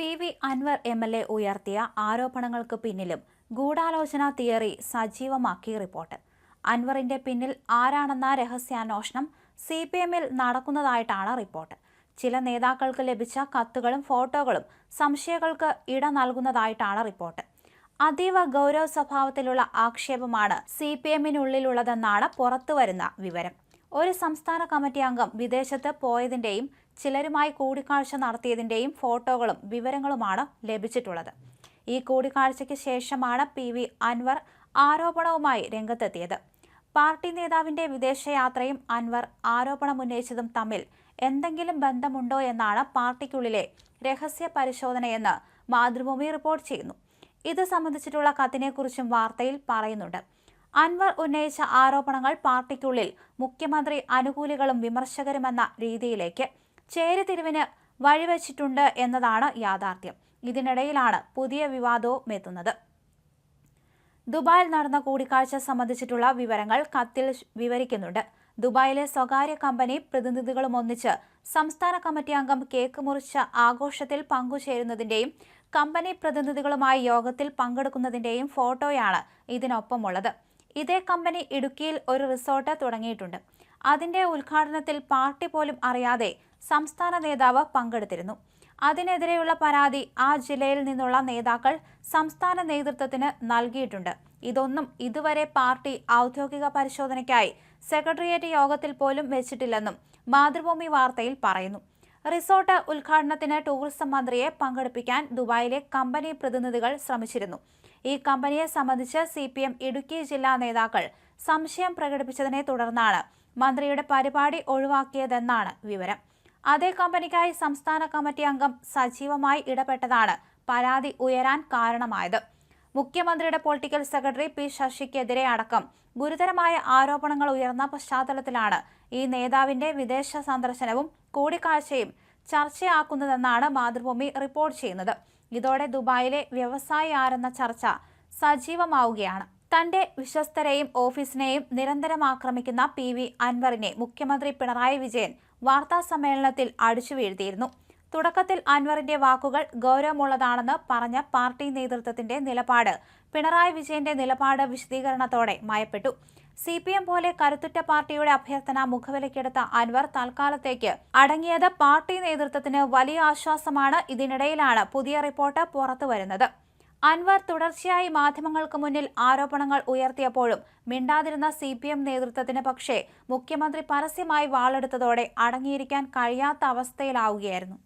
P V Anvar M L A ഉയർത്തിയ ആരോപണങ്ങൾക്ക് പിന്നിലും ഗൂഢാലോചന തിയറി സജീവമാക്കി റിപ്പോർട്ട്. അൻവറിന്റെ പിന്നിൽ ആരാണെന്ന രഹസ്യാന്വേഷണം സി പി എമ്മിൽ നടക്കുന്നതായിട്ടാണ് റിപ്പോർട്ട്. ചില നേതാക്കൾക്ക് ലഭിച്ച കത്തുകളും ഫോട്ടോകളും സംശയങ്ങൾക്ക് ഇട നൽകുന്നതായിട്ടാണ് റിപ്പോർട്ട്. അതീവ ഗൗരവ സ്വഭാവത്തിലുള്ള ആക്ഷേപമാണ് സി പി എമ്മിനുള്ളിലുള്ളതെന്നാണ് പുറത്തുവരുന്ന വിവരം. ഒരു സംസ്ഥാന കമ്മിറ്റി അംഗം വിദേശത്ത് പോയതിന്റെയും ചിലരുമായി കൂടിക്കാഴ്ച നടത്തിയതിന്റെയും ഫോട്ടോകളും വിവരങ്ങളുമാണ് ലഭിച്ചിട്ടുള്ളത്. ഈ കൂടിക്കാഴ്ചയ്ക്ക് ശേഷമാണ് പി വി അൻവർ ആരോപണവുമായി രംഗത്തെത്തിയത്. പാർട്ടി നേതാവിന്റെ വിദേശയാത്രയും അൻവർ ആരോപണമുന്നയിച്ചതും തമ്മിൽ എന്തെങ്കിലും ബന്ധമുണ്ടോ എന്നാണ് പാർട്ടിക്കുള്ളിലെ രഹസ്യ പരിശോധനയെന്ന് മാതൃഭൂമി റിപ്പോർട്ട് ചെയ്യുന്നു. ഇത് സംബന്ധിച്ചിട്ടുള്ള കത്തിനെക്കുറിച്ചും വാർത്തയിൽ പറയുന്നുണ്ട്. അൻവർ ഉന്നയിച്ച ആരോപണങ്ങൾ പാർട്ടിക്കുള്ളിൽ മുഖ്യമന്ത്രി അനുകൂലികളും വിമർശകരുമെന്ന രീതിയിലേക്ക് ചേരിതിരിവിന് വഴിവെച്ചിട്ടുണ്ട് എന്നതാണ് യാഥാർത്ഥ്യം. ഇതിനിടയിലാണ് പുതിയ വിവാദവും എത്തുന്നത്. ദുബായിൽ നടന്ന കൂടിക്കാഴ്ച സംബന്ധിച്ചിട്ടുള്ള വിവരങ്ങൾ കത്തിൽ വിവരിക്കുന്നുണ്ട്. ദുബായിലെ സ്വകാര്യ കമ്പനി പ്രതിനിധികളും ഒന്നിച്ച് സംസ്ഥാന കമ്മിറ്റി അംഗം കേക്ക് മുറിച്ച ആഘോഷത്തിൽ പങ്കുചേരുന്നതിന്റെയും കമ്പനി പ്രതിനിധികളുമായി യോഗത്തിൽ പങ്കെടുക്കുന്നതിന്റെയും ഫോട്ടോയാണ് ഇതിനൊപ്പമുള്ളത്. ഇതേ കമ്പനി ഇടുക്കിയിൽ ഒരു റിസോർട്ട് തുടങ്ങിയിട്ടുണ്ട്. അതിന്റെ ഉദ്ഘാടനത്തിൽ പാർട്ടി പോലും അറിയാതെ സംസ്ഥാന നേതാവ് പങ്കെടുത്തിരുന്നു. അതിനെതിരെയുള്ള പരാതി ആ ജില്ലയിൽ നിന്നുള്ള നേതാക്കൾ സംസ്ഥാന നേതൃത്വത്തിന് നൽകിയിട്ടുണ്ട്. ഇതൊന്നും ഇതുവരെ പാർട്ടി ഔദ്യോഗിക പരിശോധനയ്ക്കായി സെക്രട്ടേറിയറ്റ് യോഗത്തിൽ പോലും വെച്ചിട്ടില്ലെന്നും മാതൃഭൂമി വാർത്തയിൽ പറയുന്നു. റിസോർട്ട് ഉദ്ഘാടനത്തിന് ടൂറിസം മന്ത്രിയെ പങ്കെടുപ്പിക്കാൻ ദുബായിലെ കമ്പനി പ്രതിനിധികൾ ശ്രമിച്ചിരുന്നു. ഈ കമ്പനിയെ സംബന്ധിച്ച് സി പി എം ഇടുക്കി ജില്ലാ നേതാക്കൾ സംശയം പ്രകടിപ്പിച്ചതിനെ തുടർന്നാണ് മന്ത്രിയുടെ പരിപാടി ഒഴിവാക്കിയതെന്നാണ് വിവരം. അതേ കമ്പനിക്കായി സംസ്ഥാന കമ്മിറ്റി അംഗം സജീവമായി ഇടപെട്ടതാണ് പരാതി ഉയരാൻ കാരണമായത്. മുഖ്യമന്ത്രിയുടെ പൊളിറ്റിക്കൽ സെക്രട്ടറി പി ശശിക്കെതിരെ അടക്കം ഗുരുതരമായ ആരോപണങ്ങൾ ഉയർന്ന പശ്ചാത്തലത്തിലാണ് ഈ നേതാവിന്റെ വിദേശ സന്ദർശനവും കൂടിക്കാഴ്ചയും ചർച്ചയാക്കുന്നതെന്നാണ് മാതൃഭൂമി റിപ്പോർട്ട് ചെയ്യുന്നത്. ഇതോടെ ദുബായിലെ വ്യവസായി ആരെന്ന ചർച്ച സജീവമാവുകയാണ്. തന്റെ വിശ്വസ്തരെയും ഓഫീസിനെയും നിരന്തരം ആക്രമിക്കുന്ന പി വി അൻവറിനെ മുഖ്യമന്ത്രി പിണറായി വിജയൻ വാർത്താ സമ്മേളനത്തിൽ അടിച്ചു വീഴ്ത്തിയിരുന്നു. തുടക്കത്തിൽ അൻവറിന്റെ വാക്കുകൾ ഗൗരവമുള്ളതാണെന്ന് പറഞ്ഞ പാർട്ടി നേതൃത്വത്തിന്റെ നിലപാട് പിണറായി വിജയന്റെ നിലപാട് വിശദീകരണത്തോടെ മയപ്പെട്ടു. സി പി എം പോലെ കരുത്തുറ്റ പാർട്ടിയുടെ അഭ്യർത്ഥന മുഖവിലക്കെടുത്ത അൻവർ തൽക്കാലത്തേക്ക് അടങ്ങിയത് പാർട്ടി നേതൃത്വത്തിന് വലിയ ആശ്വാസമാണ്. ഇതിനിടയിലാണ് പുതിയ റിപ്പോർട്ട് പുറത്തുവരുന്നത്. അൻവർ തുടർച്ചയായി മാധ്യമങ്ങൾക്ക് മുന്നിൽ ആരോപണങ്ങൾ ഉയർത്തിയപ്പോഴും മിണ്ടാതിരുന്ന സി പി എം നേതൃത്വത്തിന് പക്ഷേ മുഖ്യമന്ത്രി പരസ്യമായി വാളെടുത്തതോടെ അടങ്ങിയിരിക്കാൻ കഴിയാത്ത അവസ്ഥയിലാവുകയായിരുന്നു.